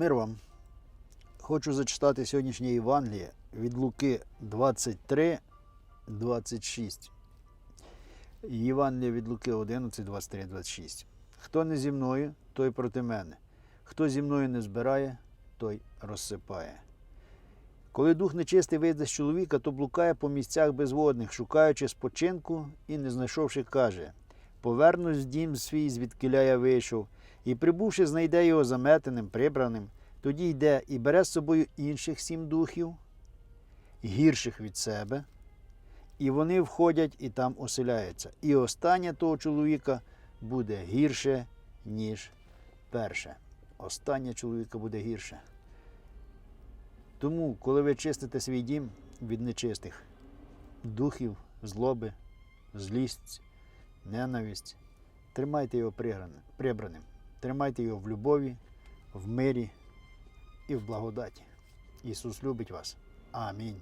Мир вам. Хочу зачитати сьогоднішнє Євангеліє від Луки 23, 26. Євангеліє від Луки 11, 23, 26. Хто не зі мною, той проти мене. Хто зі мною не збирає, той розсипає. Коли дух нечистий вийде з чоловіка, то блукає по місцях безводних, шукаючи спочинку і, не знайшовши, каже: Повернусь в дім свій, звідкиля я вийшов, і прибувши, знайде його заметеним, прибраним, тоді йде і бере з собою інших сім духів, гірших від себе, і вони входять і там оселяються. І останнє того чоловіка буде гірше, ніж перше. Останнє чоловіка буде гірше. Тому, коли ви чистите свій дім від нечистих духів, злоби, злість, ненависть, тримайте його прибраним, тримайте його в любові, в мирі і в благодаті. Ісус любить вас. Амінь.